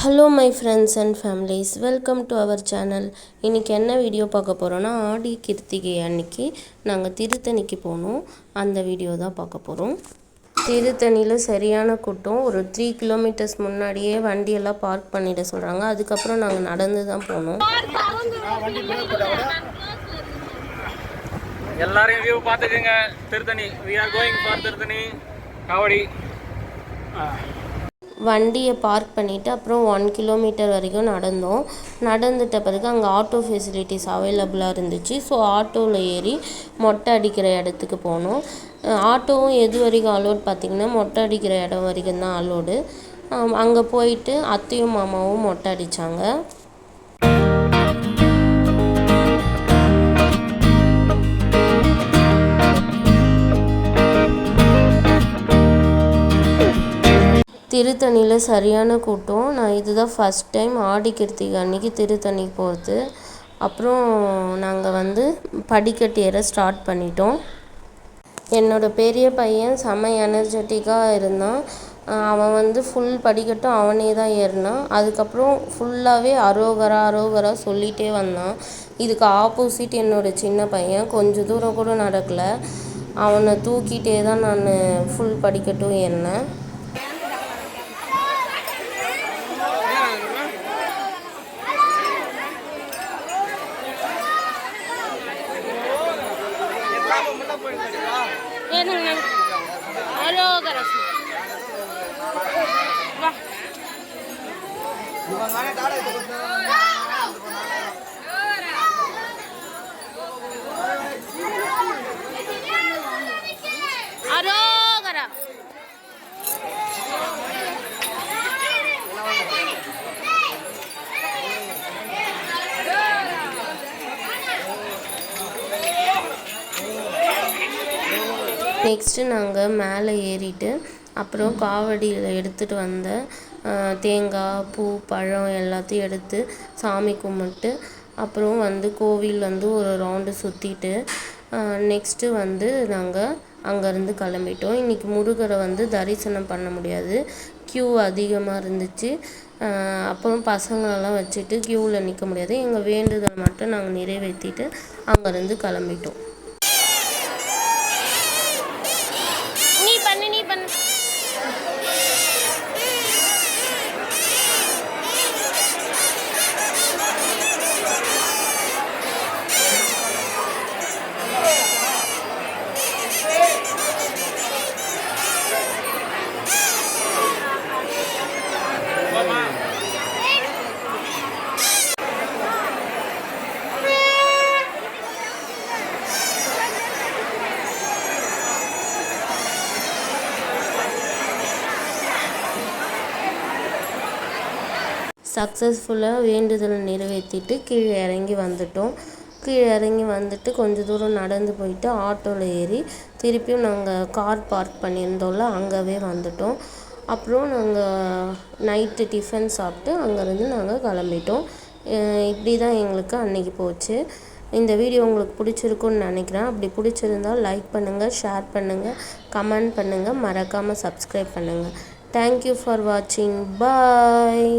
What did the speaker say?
Hello my friends and families welcome to our channel இன்றைக்கி என்ன video பார்க்க போகிறோன்னா ஆடி கிருத்திகை அன்னைக்கு நாங்கள் திருத்தணிக்கு போனோம் அந்த வீடியோ தான் பார்க்க போகிறோம் திருத்தணியில் சரியான கூட்டம். ஒரு த்ரீ கிலோமீட்டர்ஸ் முன்னாடியே வண்டியெல்லாம் பார்க் பண்ணிட சொல்கிறாங்க அதுக்கப்புறம் நாங்கள் நடந்து தான் போனோம் எல்லாரையும் வியூ பார்த்துக்குங்க. Tiruttani. We are going for Tiruttani. Kavadi. வண்டியை பார்க் பண்ணிவிட்டு அப்புறம் ஒன் கிலோமீட்டர் வரைக்கும் நடந்தோம். நடந்துட்ட பிறகு அங்கே ஆட்டோ ஃபெசிலிட்டிஸ் அவைலபிளாக இருந்துச்சு. ஸோ ஆட்டோவில் ஏறி மொட்டை அடிக்கிற இடத்துக்கு போனோம். ஆட்டோவும் எது வரைக்கும் அலோட் பார்த்திங்கன்னா மொட்டை அடிக்கிற இடம் வரைக்கும் தான் அலோடு அங்கே போயிட்டு அத்தையும் மாமாவும் மொட்டை அடித்தாங்க திருத்தணியில் சரியான கூட்டம். நான் இதுதான் ஃபஸ்ட் டைம் ஆடி கிருத்திகை அன்னைக்கு திருத்தணிக்கு போகிறது அப்புறம் நாங்கள் வந்து படிக்கட்டு ஏற ஸ்டார்ட் பண்ணிட்டோம். என்னோடய பெரிய பையன் செம எனர்ஜெட்டிக்காக இருந்தான். அவன் வந்து ஃபுல் படிக்கட்டும் அவனே தான் ஏறினான். அதுக்கப்புறம் ஃபுல்லாகவே அரோகரா அரோகரா சொல்லிகிட்டே வந்தான். இதுக்கு ஆப்போசிட் என்னோடய சின்ன பையன். கொஞ்சம் தூரம் கூட நடக்கலை. அவனை தூக்கிட்டே தான் நான் ஃபுல் படிக்கட்டும் ஏறினேன் ஏனுங்க அரோகர வா அரோகரா. நெக்ஸ்ட்டு நாங்கள் மேலே ஏறிட்டு அப்புறம் காவடியில் எடுத்துகிட்டு வந்த தேங்காய் பூ பழம் எல்லாத்தையும் எடுத்து சாமி கும்பிட்டு அப்புறம் வந்து கோவில் வந்து ஒரு ரவுண்டு சுற்றிட்டு நெக்ஸ்ட்டு வந்து நாங்கள் அங்கேருந்து கிளம்பிட்டோம். இன்றைக்கி முருகரை வந்து தரிசனம் பண்ண முடியாது. க்யூ அதிகமாக இருந்துச்சு. அப்புறம் பசங்களெல்லாம் வச்சுட்டு க்யூவில் நிற்க முடியாது. எங்கள் வேண்டுதல் மட்டும் நாங்கள் நிறைவேற்றிட்டு அங்கேருந்து கிளம்பிட்டோம் நீ பண்ணு நீ பண்ணு சக்ஸஸ்ஃபுல்லாக வேண்டுதல் நிறைவேற்றிட்டு கீழே இறங்கி வந்துட்டோம். கீழே இறங்கி வந்துட்டு கொஞ்சம் தூரம் நடந்து போயிட்டு ஆட்டோவில் ஏறி திருப்பியும் நாங்கள் கார் பார்க் பண்ணியிருந்தோம்ல அங்கேவே வந்துட்டோம். அப்புறம் நாங்கள் நைட்டு டிஃபன் சாப்பிட்டு அங்கேருந்து நாங்கள் கிளம்பிட்டோம். இப்படி தான் எங்களுக்கு அன்றைக்கி போச்சு. இந்த வீடியோ உங்களுக்கு பிடிச்சிருக்குன்னு நினைக்கிறேன். அப்படி பிடிச்சிருந்தால் லைக் பண்ணுங்கள் ஷேர் பண்ணுங்கள் கமெண்ட் பண்ணுங்கள் மறக்காமல் சப்ஸ்கிரைப் பண்ணுங்கள் தேங்க்யூ ஃபார் வாட்சிங் பாய்